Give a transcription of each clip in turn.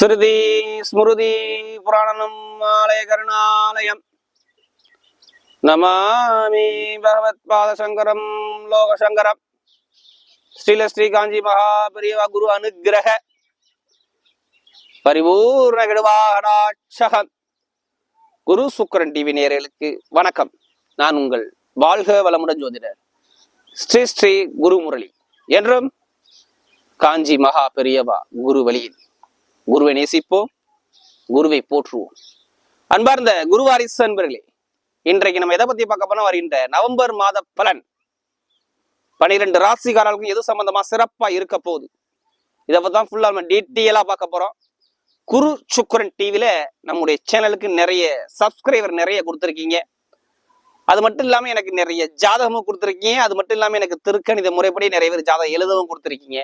ஸ்ருதி ஸ்மிருதி புராணனம் ஆலய கருணாலயம். நமாமி பகவத் பாதசங்கரம் லோகசங்கரம். ஸ்ரீல ஸ்ரீ காஞ்சி மகாபரிவா குரு அனுகிரக. பரிபூர்ண கெடுவாகடாட்சகம் குரு சுக்கரன் டிவி நேயர்களுக்கு வணக்கம். நான் உங்கள் வாழ்க வளமுடன் ஜோதிடர் ஸ்ரீ ஸ்ரீ குரு முரளி என்றும் காஞ்சி மகா பெரியவா குரு வழியில். குருவை நேசிப்போம் குருவை போற்றுவோம். அன்பார்ந்த குருவாரிசு அன்பர்களே இன்றைக்கு நம்ம எதை பத்தி பார்க்க போனா வருகின்ற நவம்பர் மாத பலன். பனிரெண்டு ராசிக்காரர்களுக்கும் எது சம்பந்தமா சிறப்பா இருக்க போகுது? இதை பத்தி தான் ஃபுல்லா நம்ம டீட்டெயிலா பார்க்க போறோம். குரு சுக்கரன் டிவில நம்முடைய சேனலுக்கு நிறைய சப்ஸ்கிரைபர் நிறைய கொடுத்துருக்கீங்க. அது மட்டும் இல்லாம எனக்கு நிறைய ஜாதகமும் கொடுத்துருக்கீங்க. அது மட்டும் இல்லாம எனக்கு திருக்கணித முறைப்படி நிறைய பேர் ஜாதகம் எழுதவும் கொடுத்துருக்கீங்க.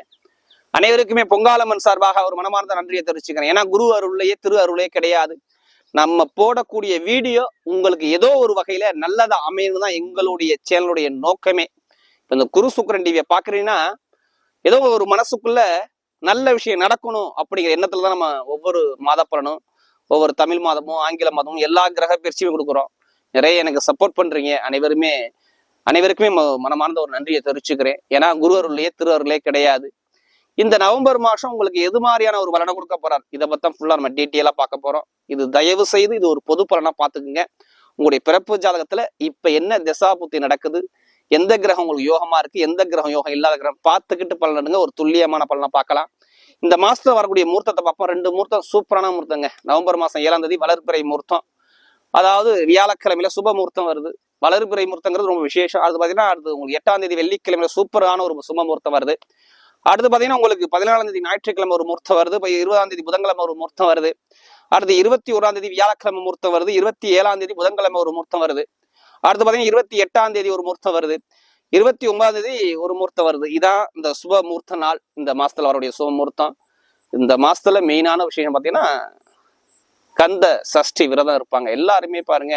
அனைவருக்குமே பொங்காலம்மன் சார்பாக ஒரு மனமார்ந்த நன்றியை தெரிவிச்சுக்கிறேன். ஏன்னா குரு அருளையே திரு அருளே கிடையாது. நம்ம போடக்கூடிய வீடியோ உங்களுக்கு ஏதோ ஒரு வகையில நல்லதா அமையணும் தான் எங்களுடைய சேனலுடைய நோக்கமே. இப்போ இந்த குரு சுக்கரன் டிவியை பாக்குறீங்கன்னா ஏதோ ஒரு மனசுக்குள்ள நல்ல விஷயம் நடக்கணும் அப்படிங்கிற எண்ணத்துல தான் நம்ம ஒவ்வொரு மாதப்பலனும் ஒவ்வொரு தமிழ் மாதமும் ஆங்கில மாதமும் எல்லா கிரக பயிற்சியும் கொடுக்குறோம். நிறைய எனக்கு சப்போர்ட் பண்றீங்க. அனைவருமே அனைவருக்குமே ம- மனமார்ந்த ஒரு நன்றியை தெரிவிச்சுக்கிறேன். ஏன்னா குரு அருளையே திரு அருளே கிடையாது. இந்த நவம்பர் மாசம் உங்களுக்கு எது மாதிரியான ஒரு பலனை கொடுக்க போறார்? இதை பத்தம் ஃபுல்லா நம்ம டீட்டெயிலா பார்க்க போறோம். இது தயவு செய்து இது ஒரு பொது பலனா பாத்துக்குங்க உங்களுடைய பிறப்பு ஜாதகத்துல இப்ப என்ன திசா புத்தி நடக்குது? எந்த கிரகம் உங்களுக்கு யோகமா இருக்கு? எந்த கிரகம் யோகம் இல்லாத கிரகம்? பார்த்துக்கிட்டு பலனுங்க ஒரு துல்லியமான பலனை பார்க்கலாம். இந்த மாசத்துல வரக்கூடிய மூர்த்தத்தை பார்ப்போம். ரெண்டு மூர்த்தம் சூப்பரான மூர்த்தங்க நவம்பர் மாசம் ஏழாம் தேதி வளர்ப்பிறை மூர்த்தம் அதாவது வியாழக்கிழமையில சுப மூர்த்தம் வருது. வளர்பிறை மூர்த்தங்கிறது ரொம்ப விசேஷம். அது பாத்தீங்கன்னா அடுத்து உங்களுக்கு எட்டாம் தேதி வெள்ளிக்கிழமையில சூப்பரான ஒரு சுப மூர்த்தம் வருது. அடுத்து பாத்தீங்கன்னா உங்களுக்கு பதினாலாம் தேதி ஞாயிற்றுக்கிழமை ஒரு முகூர்த்தம் வருது இப்போ இருபதாம் தேதி புதன்கிழமை ஒரு முகூர்த்தம் வருது. அடுத்து இருபத்தி ஓராம் தேதி வியாழக்கிழமை முகூர்த்தம் வருது இருபத்தி ஏழாம் தேதி புதன்கிழமை ஒரு முகூர்த்தம் வருது. அடுத்து பாத்தீங்கன்னா இருபத்தி எட்டாம் தேதி ஒரு முகூர்த்தம் வருது. இருபத்தி ஒன்பதாம் தேதி ஒரு முகூர்த்தம் வருது. இதான் இந்த சுப முகூர்த்த நாள் இந்த மாசத்துல வரக்கூடிய சுப முகூர்த்தம். இந்த மாசத்துல மெயினான விஷயம் பாத்தீங்கன்னா கந்த சஷ்டி விரதம் இருப்பாங்க. எல்லாருமே பாருங்க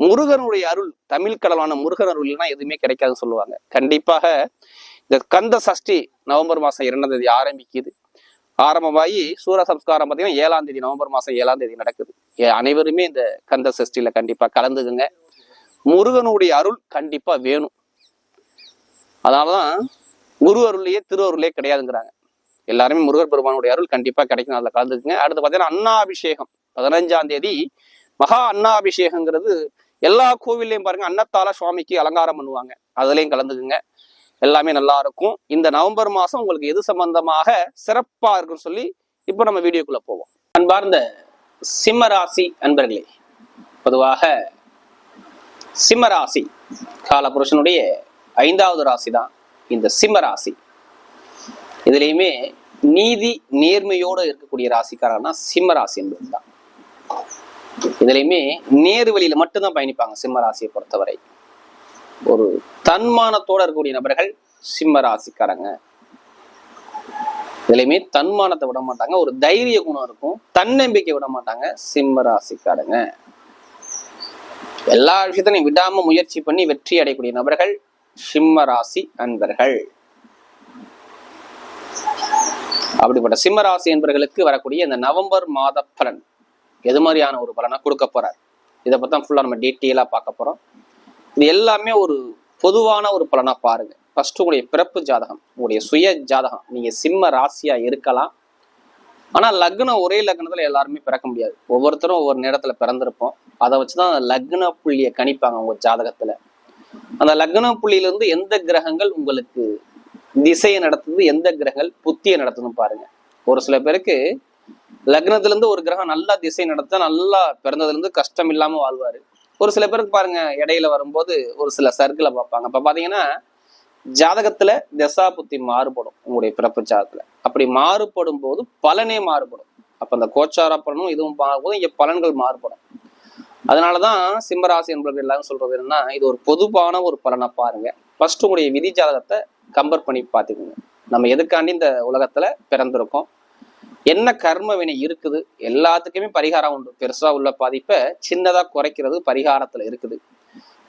முருகனுடைய அருள் தமிழ் கடலான முருகன் அருள் இல்லைன்னா எதுவுமே கிடைக்காதுன்னு சொல்லுவாங்க. கண்டிப்பாக இந்த கந்த சஷ்டி நவம்பர் மாசம் இரண்டாம் தேதி ஆரம்பிக்குது. ஆரம்பமாகி சூர சம்ஸ்காரம் பார்த்தீங்கன்னா ஏழாம் தேதி நவம்பர் மாதம் ஏழாம் தேதி நடக்குது. அனைவருமே இந்த கந்த சஷ்டியில் கண்டிப்பா கலந்துக்குங்க. முருகனுடைய அருள் கண்டிப்பா வேணும். அதனாலதான் குரு அருள்லையே திரு அருளே கிடையாதுங்கிறாங்க. எல்லாருமே முருகர் பெருமானுடைய அருள் கண்டிப்பா கிடைக்கும் அதுல கலந்துக்குங்க. அடுத்து பார்த்தீங்கன்னா அண்ணாபிஷேகம் பதினஞ்சாம் தேதி மகா அண்ணாபிஷேகங்கிறது எல்லா கோவில்லையும் பாருங்க அன்னத்தால சுவாமிக்கு அலங்காரம் பண்ணுவாங்க. அதுலயும் கலந்துக்குங்க. எல்லாமே நல்லா இருக்கும். இந்த நவம்பர் மாசம் உங்களுக்கு எது சம்பந்தமாக சிறப்பா இருக்குன்னு சொல்லி இப்போ நம்ம வீடியோக்குள்ள போவோம். அன்பார்ந்த சிம்மராசி அன்பர்களே பொதுவாக சிம்மராசி காலபுருஷனுடைய ஐந்தாவது ராசி தான் இந்த சிம்மராசி. இதுலேயுமே இதுலயுமே நீதி நேர்மையோடு இருக்கக்கூடிய ராசிக்காரன்னா சிம்மராசி என்பது தான் இதுலையுமே நேர் வழியில மட்டும்தான் பயணிப்பாங்க சிம்ம ராசியை பொறுத்தவரை. ஒரு தன்மானத்தோட இருக்கக்கூடிய நபர்கள் சிம்ம ராசிக்காரங்க. இதுலயுமே தன்மானத்தை விட மாட்டாங்க. ஒரு தைரிய குணம் இருக்கும். தன்னம்பிக்கை விட மாட்டாங்க. சிம்ம ராசிக்காரங்க. எல்லா விஷயத்தையும் விடாம முயற்சி பண்ணி வெற்றி அடையக்கூடிய நபர்கள் சிம்ம ராசி அன்பர்கள். அப்படிப்பட்ட சிம்ம ராசி என்பவர்களுக்கு வரக்கூடிய இந்த நவம்பர் மாத பலன் எது மாதிரியான ஒரு பலனை கொடுக்க போறார்? இதை பத்தி ஃபுல்லா நம்ம டீட்டெயிலா பார்க்க போறோம். இது எல்லாமே ஒரு பொதுவான ஒரு பலனா பாருங்க. ஃபர்ஸ்ட் உங்களுடைய பிறப்பு ஜாதகம் உங்களுடைய சுய ஜாதகம். நீங்க சிம்ம ராசியா இருக்கலாம். ஆனா லக்னம் ஒரே லக்னத்துல எல்லாருமே பிறக்க முடியாது. ஒவ்வொருத்தரும் ஒவ்வொரு நேரத்துல பிறந்திருப்போம். அதை வச்சுதான் லக்ன புள்ளியை கணிப்பாங்க உங்க ஜாதகத்துல. அந்த லக்ன புள்ளியிலிருந்து எந்த கிரகங்கள் உங்களுக்கு திசையை நடத்துது எந்த கிரகங்கள் புத்தியை நடத்துதுன்னு பாருங்க. ஒரு சில பேருக்கு லக்னத்துல இருந்து ஒரு கிரகம் நல்லா திசை நடத்த நல்லா பிறந்ததுல இருந்து கஷ்டம் இல்லாம வாழ்வாரு. ஒரு சில பேருக்கு பாருங்க இடையில வரும்போது ஒரு சில சர்க்கிளை பார்ப்பாங்க. அப்ப பாத்தீங்கன்னா ஜாதகத்துல தசா புத்தி மாறுபடும் உங்களுடைய பிறப்பு ஜாதகத்துல. அப்படி மாறுபடும் போது பலனே மாறுபடும். அப்ப அந்த கோச்சார பலனும் இதுவும் மாறும்போது இங்க பலன்கள் மாறுபடும். அதனாலதான் சிம்மராசி என்பது எல்லாரும் சொல்றது என்னன்னா இது ஒரு பொதுவான ஒரு பலனை பாருங்க. ஃபர்ஸ்ட் உங்களுடைய விதி ஜாதகத்தை கம்பேர் பண்ணி பாத்துக்கோங்க நம்ம எதுக்காண்டி இந்த உலகத்துல பிறந்திருக்கோம்? என்ன கர்ம வினை இருக்குது? எல்லாத்துக்குமே பரிகாரம் உண்டு. பெருசா உள்ள பாதிப்பை சின்னதா குறைக்கிறது பரிகாரத்துல இருக்குது.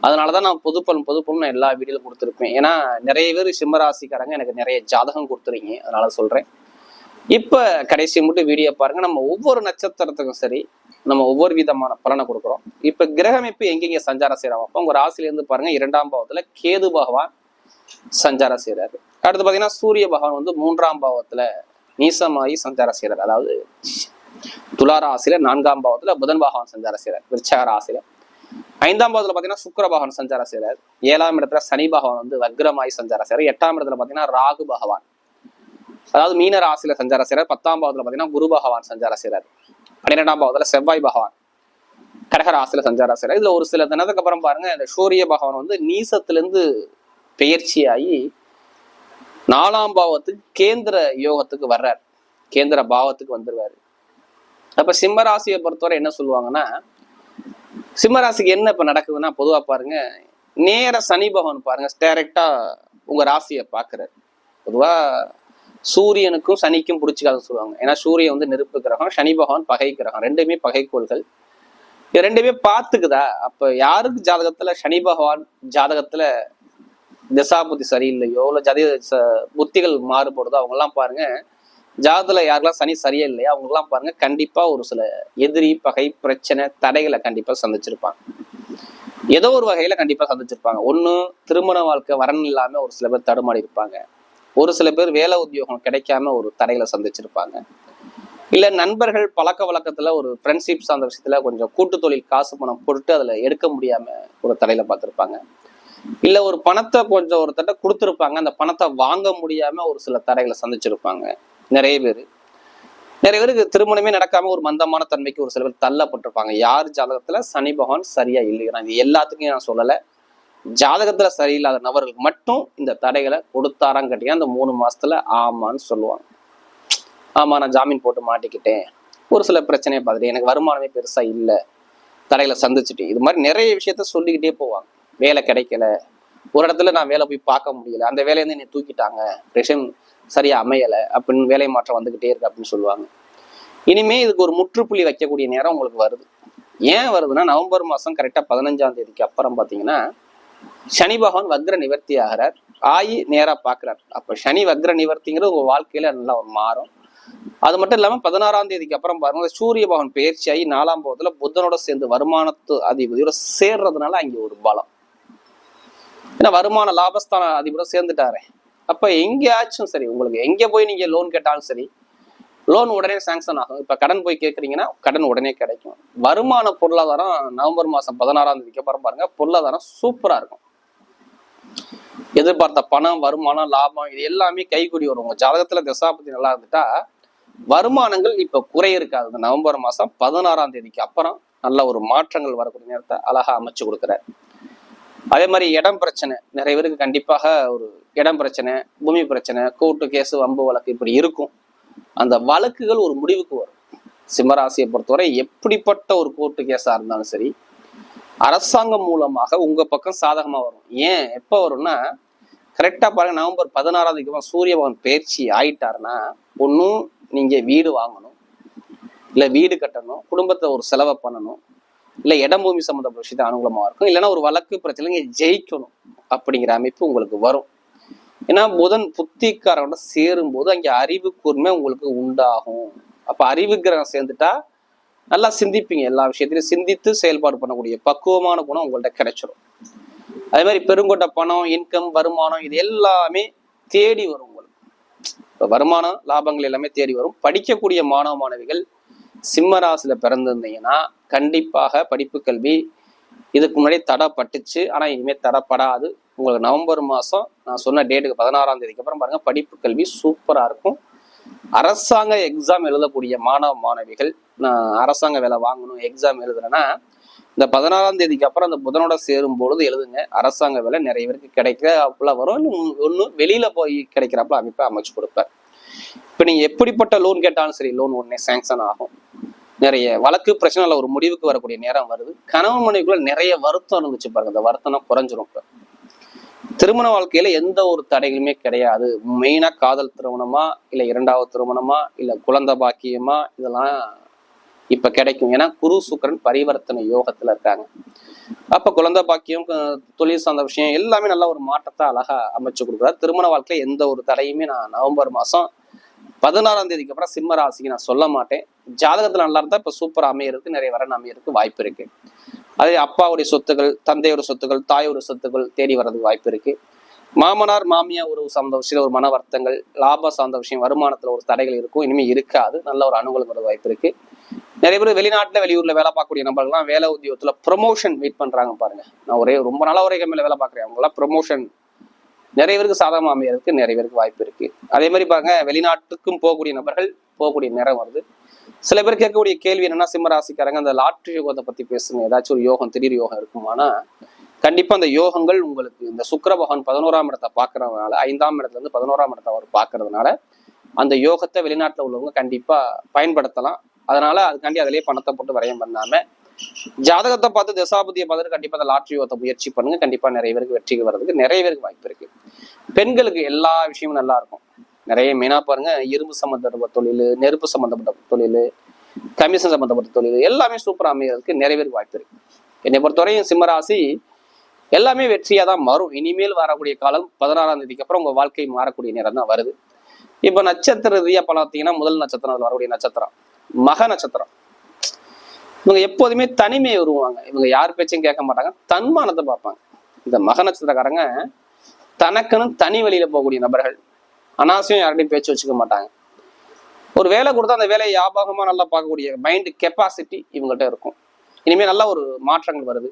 அதனாலதான் நான் பொதுப்பலன் பொதுப்பலன் நான் எல்லா வீடியோலும் கொடுத்துருப்பேன். ஏன்னா நிறைய பேர் சிம்மராசிக்காரங்க எனக்கு நிறைய ஜாதகம் கொடுத்துருங்க அதனால சொல்றேன். இப்ப கடைசி மட்டும் வீடியோ பாருங்க. நம்ம ஒவ்வொரு நட்சத்திரத்துக்கும் சரி நம்ம ஒவ்வொரு விதமான பலனை கொடுக்குறோம். இப்ப கிரகமைப்பு எங்கெங்க சஞ்சாரம் செய்யறாங்க? அப்போ உங்க ராசில இருந்து பாருங்க இரண்டாம் பாவத்துல கேது பகவான் சஞ்சாரம் செய்யறாரு அடுத்து பாத்தீங்கன்னா சூரிய பகவான் வந்து மூன்றாம் பாவத்துல நீசமாயி சஞ்சாரம் செய்கிறார் அதாவது துலா ராசியில நான்காம் பாவத்துல புதன் பகவான் சஞ்சாரம் செய்கிறார் விருச்சக ராசியில ஐந்தாம் பாவத்துல பாத்தீங்கன்னா சுக்கர பகவான் சஞ்சாரம் செய்கிறார் ஏழாம் இடத்துல சனி பகவான் வந்து வக்ரமாயி சஞ்சாரம் செய்கிறார் எட்டாம் இடத்துல பாத்தீங்கன்னா ராகு பகவான். அதாவது மீன ராசியில சஞ்சாரம் செய்கிறார் பத்தாம் பாவத்துல பாத்தீங்கன்னா குரு பகவான் சஞ்சாரம் செய்கிறார் பன்னிரெண்டாம் பாவத்துல செவ்வாய் பகவான் கடக ராசியில சஞ்சாரம் செய்கிறார் இதுல ஒரு சில தினத்துக்கு அப்புறம் பாருங்க இந்த சூரிய பகவான் வந்து நீசத்திலிருந்து பெயர்ச்சியாகி நாலாம் பாவத்துக்கு கேந்திர யோகத்துக்கு வர்றார். கேந்திர பாவத்துக்கு வந்துடுவார் அப்ப சிம்மராசியை பொறுத்தவரை என்ன சொல்லுவாங்கன்னா சிம்மராசிக்கு என்ன இப்ப நடக்குதுன்னா பொதுவா பாருங்க நேர சனி பகவான் பாருங்க டைரக்டா உங்க ராசியை பாக்குறாரு பொதுவா சூரியனுக்கும் சனிக்கும் பிடிச்சிக்காத சொல்லுவாங்க. ஏன்னா சூரியன் வந்து நெருப்பு கிரகம் சனி பகவான் பகை கிரகம். ரெண்டுமே பகைக்கோள்கள். இது ரெண்டுமே பார்த்துக்குதா? அப்ப யாருக்கு ஜாதகத்துல சனி பகவான் ஜாதகத்துல திசாபுத்தி சரியில்லையோ இல்ல ஜதி புத்திகள் மாறுபடுதோ அவங்க எல்லாம் பாருங்க ஜாதகத்துல யாருக்கெல்லாம் சனி சரியா இல்லையா அவங்க எல்லாம் பாருங்க கண்டிப்பா ஒரு சில எதிரி பகை பிரச்சனை தடைகளை கண்டிப்பா சந்திச்சிருப்பாங்க. ஏதோ ஒரு வகையில கண்டிப்பா சந்திச்சிருப்பாங்க. ஒண்ணு திருமண வாழ்க்கை வரன் இல்லாம ஒரு சில பேர் தடுமாறி இருப்பாங்க. ஒரு சில பேர் வேலை உத்தியோகம் கிடைக்காம ஒரு தடைகளை சந்திச்சிருப்பாங்க. இல்ல நண்பர்கள் பழக்க வழக்கத்துல ஒரு ஃப்ரெண்ட்ஷிப் சார்ந்த விஷயத்துல கொஞ்சம் கூட்டு தொழில் காசு பணம் போட்டு அதுல எடுக்க முடியாம ஒரு தடையில பார்த்திருப்பாங்க. இல்ல ஒரு பணத்தை கொஞ்சம் ஒருத்தட்ட கொடுத்துருப்பாங்க. அந்த பணத்தை வாங்க முடியாம ஒரு சில தடைகளை சந்திச்சிருப்பாங்க. நிறைய பேர். நிறைய பேருக்கு திருமணமே நடக்காம ஒரு மந்தமான தன்மைக்கு ஒரு சில பேர் தள்ளப்பட்டிருப்பாங்க. யார் ஜாதகத்துல? சனி பகவான் சரியா இல்லையா இது எல்லாத்துக்கும் நான் சொல்லல. ஜாதகத்துல சரியில்லாத நபர்களுக்கு மட்டும் இந்த தடைகளை கொடுத்தாரான்னு கேட்டீங்கன்னா அந்த மூணு மாசத்துல ஆமான்னு சொல்லுவாங்க. ஆமா நான் ஜாமீன் போட்டு மாட்டிக்கிட்டேன். ஒரு சில பிரச்சனையை பார்த்துட்டு எனக்கு வருமானமே பெருசா இல்லை. தடைகளை சந்திச்சுட்டு இது மாதிரி நிறைய விஷயத்த சொல்லிக்கிட்டே போவாங்க. வேலை கிடைக்கல. ஒரு இடத்துல நான் வேலை போய் பார்க்க முடியல. அந்த வேலையிலேருந்து என்னை தூக்கிட்டாங்க. ரிஷன் சரியா அமையல. அப்படின்னு வேலை மாற்றம் வந்துகிட்டே இருக்கு அப்படின்னு சொல்லுவாங்க. இனிமே இதுக்கு ஒரு முற்றுப்புள்ளி வைக்கக்கூடிய நேரம் உங்களுக்கு வருது. ஏன் வருதுன்னா நவம்பர் மாதம் கரெக்டாக பதினஞ்சாம் தேதிக்கு அப்புறம் பார்த்தீங்கன்னா சனி பகவான் வக்ர நிவர்த்தி ஆகிறார். ஆயி நேராக பார்க்குறார். அப்போ சனி வக்ர நிவர்த்திங்கிறது உங்கள் வாழ்க்கையில் நல்லா ஒரு மாறும். அது மட்டும் இல்லாமல் பதினாறாம் தேதிக்கு அப்புறம் பாருங்க சூரிய பகவான் பயிற்சியாகி நாலாம் பாவத்துல புதனோட சேர்ந்து வருமானத்து அதிபதியோட சேர்றதுனால அங்கே ஒரு பலம். ஏன்னா வருமான லாபஸ்தான அதிபரோட சேர்ந்துட்டாரு. அப்ப எங்கேயாச்சும் சரி உங்களுக்கு எங்க போய் நீங்க லோன் கேட்டாலும் சரி லோன் உடனே சாங்ஷன் ஆகும். இப்ப கடன் போய் கேட்குறீங்கன்னா கடன் உடனே கிடைக்கும். வருமான பொருளாதாரம் நவம்பர் மாசம் பதினாறாம் தேதிக்கு அப்புறம் பாருங்க பொருளாதாரம் சூப்பரா இருக்கும். எதிர்பார்த்த பணம் வருமானம் லாபம் இது எல்லாமே கைகூடி வரும். உங்க ஜாதகத்துல தசாபதி நல்லா இருந்துட்டா வருமானங்கள் இப்ப குறைய இருக்காது. இந்த நவம்பர் மாசம் பதினாறாம் தேதிக்கு அப்புறம் நல்ல ஒரு மாற்றங்கள் வரக்கூடிய நேரத்தை அழகா அமைச்சு கொடுக்குறாரு. அதே மாதிரி இடம் பிரச்சனை. நிறைய பேருக்கு கண்டிப்பாக ஒரு இடம் பிரச்சனை பூமி பிரச்சனை கோர்ட்டு கேஸ் வம்பு வழக்கு இப்படி இருக்கும். அந்த வழக்குகள் ஒரு முடிவுக்கு வரும். சிம்மராசியை பொறுத்தவரை எப்படிப்பட்ட ஒரு கோர்ட்டு கேஸாக இருந்தாலும் சரி அரசாங்கம் மூலமாக உங்கள் பக்கம் சாதகமாக வரும். ஏன்? எப்போ வரும்னா கரெக்டாக பாருங்க நவம்பர் பதினாறாம் தேதிக்கு சூரிய பகவான் பயிற்சி ஆயிட்டாருன்னா ஒன்றும் நீங்கள் வீடு வாங்கணும் இல்லை வீடு கட்டணும் குடும்பத்தை ஒரு செலவை பண்ணணும் இல்ல இடம் பூமி சம்மந்தப்பட்ட விஷயத்த அனுகூலமா இருக்கும். இல்லைன்னா ஒரு வழக்கு பிரச்சனைங்க ஜெயிக்கணும் அப்படிங்கிற அமைப்பு உங்களுக்கு வரும். ஏன்னா புதன் புத்திக்காரோட சேரும் போது அங்கே அறிவு கூர்மை உங்களுக்கு உண்டாகும். அப்ப அறிவு கிரகம் சேர்ந்துட்டா நல்லா சிந்திப்பீங்க எல்லா விஷயத்திலையும் சிந்தித்து செயல்பாடு பண்ணக்கூடிய பக்குவமான குணம் உங்கள்ட்ட கிடைச்சிடும் அதே மாதிரி பெருங்கொண்ட பணம் இன்கம் வருமானம் இது எல்லாமே தேடி வரும் உங்களுக்கு. இப்போ வருமானம் லாபங்கள் எல்லாமே தேடி வரும். படிக்கக்கூடிய மாணவ மாணவிகள் சிம்மராசியில் பிறந்திருந்தீங்கன்னா கண்டிப்பாக படிப்பு கல்வி இதுக்கு முன்னாடி தடைப்பட்டுச்சு. ஆனால் இனிமேல் தடைப்படாது. உங்களுக்கு நவம்பர் மாசம் நான் சொன்ன டேட்டுக்கு பதினாறாம் தேதிக்கு அப்புறம் பாருங்க படிப்பு கல்வி சூப்பராக இருக்கும். அரசாங்க எக்ஸாம் எழுதக்கூடிய மாணவ மாணவிகள் நான் அரசாங்க வேலை வாங்கணும் எக்ஸாம் எழுதுறேன்னா இந்த பதினாறாம் தேதிக்கு அப்புறம் அந்த புதனோட சேரும் பொழுது எழுதுங்க. அரசாங்க வேலை நிறைய பேருக்கு கிடைக்கிறாப்புல வரும். ஒன்று வெளியில போய் கிடைக்கிறாப்புல அமைப்பை அமைச்சு கொடுப்பேன். இப்போ நீங்க எப்படிப்பட்ட லோன் கேட்டாலும் சரி லோன் உடனே சேங்ஷன் ஆகும். நிறைய வழக்கு பிரச்சனைல ஒரு முடிவுக்கு வரக்கூடிய நேரம் வருது. கணவன் மனைவிக்குள்ள நிறைய வருத்தம் இருந்துச்சு பாருங்க. அந்த வருத்தம் குறைஞ்சிரும் திருமண வாழ்க்கையில எந்த ஒரு தடைகளுமே கிடையாது. மெயினா காதல் திருமணமா இல்ல இரண்டாவது திருமணமா இல்ல குழந்தை பாக்கியமா இதெல்லாம் இப்ப கிடைக்கும். ஏன்னா குரு சுக்கரன் பரிவர்த்தனை யோகத்துல இருக்காங்க. அப்ப குழந்தை பாக்கியம் தொழில் சார்ந்த விஷயம் எல்லாமே நல்ல ஒரு மாற்றத்தை அழகா அமைச்சு கொடுக்குறாரு. திருமண வாழ்க்கையில எந்த ஒரு தடையுமே நான் நவம்பர் மாசம் பதினாறாம் தேதிக்கு அப்புறம் சிம்ம ராசிக்கு நான் சொல்ல மாட்டேன். ஜாதகத்துல நல்லா இருந்தா இப்ப சூப்பர் அமையறதுக்கு நிறைய வரன் அமையறதுக்கு வாய்ப்பு இருக்கு. அதே அப்பாவுடைய சொத்துக்கள் தந்தையோட சொத்துக்கள் தாயோட சொத்துக்கள் தேடி வர்றதுக்கு வாய்ப்பு இருக்கு. மாமனார் மாமியார் உறவு சார்ந்த விஷயம் ஒரு மன வருத்தங்கள் லாபம் சார்ந்த விஷயம் வருமானத்துல ஒரு தடைகள் இருக்கும் இனிமே இருக்காது. நல்ல ஒரு அனுகூலம் வர வாய்ப்பு இருக்கு. நிறைய பேர் வெளிநாட்டுல வெளியூர்ல வேலை பார்க்கக்கூடிய நபர்கள்லாம் வேலை உத்தியோகத்துல ப்ரொமோஷன் வெயிட் பண்றாங்க பாருங்க. நான் ஒரே ரொம்ப நாளா ஒரே கம்மியில வேலை பார்க்குறேன். அவங்களாம் ப்ரொமோஷன் நிறைய பேருக்கு சாதகமாக அமையறதுக்கு நிறைய பேருக்கு வாய்ப்பு இருக்கு. அதே மாதிரி பாருங்க வெளிநாட்டுக்கும் போகக்கூடிய நபர்கள் போகக்கூடிய நேரம் வருது. சில பேர் கேட்கக்கூடிய கேள்வி என்னன்னா சிம்மராசிக்காரங்க அந்த லாட்ரி யோகத்தை பத்தி பேசுங்க. ஏதாச்சும் ஒரு யோகம் திடீர் யோகம் இருக்குமானா கண்டிப்பா அந்த யோகங்கள் உங்களுக்கு இந்த சுக்கர பகவான் பதினோராம் இடத்தை பாக்குறதுனால ஐந்தாம் இடத்துல இருந்து பதினோராம் இடத்தை அவர் பாக்குறதுனால அந்த யோகத்தை வெளிநாட்டுல உள்ளவங்க கண்டிப்பா பயன்படுத்தலாம். அதனால அதுக்காண்டி அதிலேயே பணத்தை போட்டு வரையம் பண்ணாம ஜாதகத்தை பார்த்து தசாபதியை பார்த்துட்டு கண்டிப்பா அந்த லாட்ரி ஓத்த முயற்சி பண்ணுங்க. கண்டிப்பா நிறைய பேருக்கு வெற்றிக்கு வர்றதுக்கு நிறைய பேருக்கு வாய்ப்பு இருக்கு. பெண்களுக்கு எல்லா விஷயமும் நல்லா இருக்கும். நிறைய மெயினா பாருங்க இரும்பு சம்பந்தப்பட்ட தொழில் நெருப்பு சம்பந்தப்பட்ட தொழில் கமிஷன் சம்பந்தப்பட்ட தொழில் எல்லாமே சூப்பரா அமைகிறதுக்கு நிறைய பேருக்கு வாய்ப்பு இருக்கு. என்னை பொறுத்தவரையும் சிம்மராசி எல்லாமே வெற்றியா தான் மாறும். இனிமேல் வரக்கூடிய காலம் பதினாறாம் தேதிக்கு அப்புறம் உங்க வாழ்க்கை மாறக்கூடிய நேரம் தான் வருது. இப்ப நட்சத்திர ரீதியா பார்த்தீங்கன்னா முதல் நட்சத்திரம் வரக்கூடிய நட்சத்திரம் மக நட்சத்திரம். இவங்க எப்போதுமே தனிமையை வருவாங்க இவங்க யார் பேச்சையும் கேட்க மாட்டாங்க. தன்மானத்தை பார்ப்பாங்க. இந்த மக நட்சத்திரக்காரங்க தனக்குன்னு தனி வழியில போகக்கூடிய நபர்கள். அனாவசியம் யார்கிட்டையும் பேச்சு வச்சுக்க மாட்டாங்க. ஒரு வேலை கொடுத்தா அந்த வேலையை ஞாபகமா நல்லா பார்க்கக்கூடிய மைண்ட் கெப்பாசிட்டி இவங்ககிட்ட இருக்கும். இனிமேல் நல்ல ஒரு மாற்றங்கள் வருது.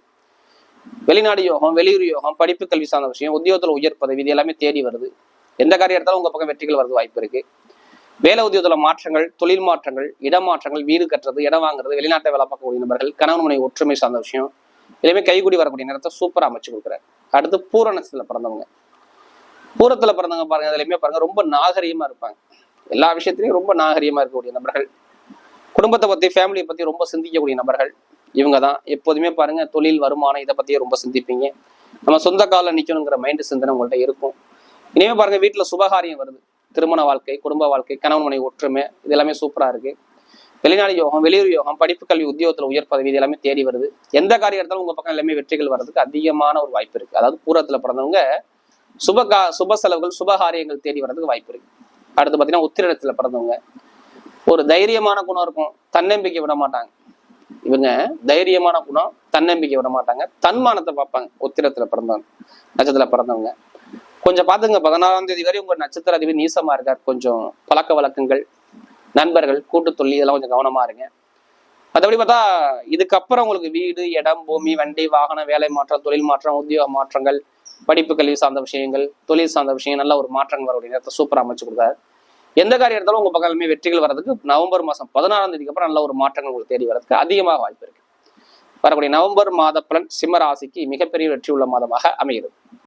வெளிநாடு யோகம் வெளியூர் யோகம் படிப்பு கல்வி சார்ந்த விஷயம் உத்தியோகத்துல உயர் பதவி இது எல்லாமே தேடி வருது. எந்த காரியம் எடுத்தாலும் உங்க பக்கம் வெற்றிகள் வரது வாய்ப்பு இருக்கு. வேலை உத்தியோகத்துல மாற்றங்கள் தொழில் மாற்றங்கள் இடமாற்றங்கள் வீடு கட்டுறது இடம் வாங்குறது வெளிநாட்டை வேலை பார்க்கக்கூடிய நபர்கள் கணவன் மனை ஒற்றுமை சார்ந்த விஷயம். எல்லாமே கைகூடி வரக்கூடிய நேரத்தை சூப்பராக அமைச்சு கொடுக்குறாரு. அடுத்து பூரணத்தில் பிறந்தவங்க. பூரத்துல பிறந்தவங்க பாருங்க அதுலயுமே பாருங்க ரொம்ப நாகரிகமா இருப்பாங்க. எல்லா விஷயத்திலையும் ரொம்ப நாகரிகமா இருக்கக்கூடிய நபர்கள். குடும்பத்தை பத்தி ஃபேமிலியை பத்தி ரொம்ப சிந்திக்கக்கூடிய நபர்கள். இவங்க தான் எப்போதுமே பாருங்க தொழில் வருமானம் இதை பற்றியே ரொம்ப சிந்திப்பீங்க. நம்ம சொந்த காலில் நிக்கணுங்கிற மைண்டு சிந்தனை உங்கள்கிட்ட இருக்கும். இனிமே பாருங்க வீட்டுல சுபகாரியம் வருது. திருமண வாழ்க்கை குடும்ப வாழ்க்கை கணவன் மனை ஒற்றுமை இது எல்லாமே சூப்பரா இருக்கு. வெளிநாடு யோகம் வெளியூர் யோகம் படிப்பு கல்வி உத்தியோகத்துல உயர் பதவி இது எல்லாமே தேடி வருது. எந்த காரியம் எடுத்தாலும் உங்க பக்கம் எல்லாமே வெற்றிகள் வர்றதுக்கு அதிகமான ஒரு வாய்ப்பு இருக்கு. அதாவது பூரத்துல பிறந்தவங்க சுப கா சுப செலவுகள் சுபகாரியங்கள் தேடி வர்றதுக்கு வாய்ப்பு இருக்கு. அடுத்து பாத்தீங்கன்னா உத்திரத்தில் பிறந்தவங்க. ஒரு தைரியமான குணம் இருக்கும் தன்னம்பிக்கை விட மாட்டாங்க. இவங்க தைரியமான குணம் தன்னம்பிக்கை விட மாட்டாங்க. தன்மானத்தை பார்ப்பாங்க உத்திரத்தில் பிறந்தவங்க நட்சத்திரத்தில் பிறந்தவங்க. கொஞ்சம் பாத்துங்க பதினாறாம் தேதி வரை உங்க நட்சத்திர அதிபதி நீசமா இருக்கார். கொஞ்சம் பழக்க வழக்கங்கள் நண்பர்கள் கூட்டு தொல்லி இதெல்லாம் கொஞ்சம் கவனமா இருங்க. மற்றபடி பார்த்தா இதுக்கப்புறம் உங்களுக்கு வீடு இடம் பூமி வண்டி வாகனம் வேலை மாற்றம் தொழில் மாற்றம் உத்தியோக மாற்றங்கள் படிப்பு கல்வி சார்ந்த விஷயங்கள் தொழில் சார்ந்த விஷயம் நல்ல ஒரு மாற்றங்கள் வரக்கூடிய நேரத்தை சூப்பரா அமைச்சு கொடுத்தாரு. எந்த காரியம் எடுத்தாலும் உங்க பக்கமே வெற்றிகள் வர்றதுக்கு நவம்பர் மாதம் பதினாறாம் தேதிக்கு அப்புறம் நல்ல ஒரு மாற்றங்கள் உங்களுக்கு தேடி வர்றதுக்கு அதிகமாக வாய்ப்பு இருக்கு. வரக்கூடிய நவம்பர் மாத பலன் சிம்ம ராசிக்கு மிகப்பெரிய வெற்றி உள்ள மாதமாக அமைகிறது.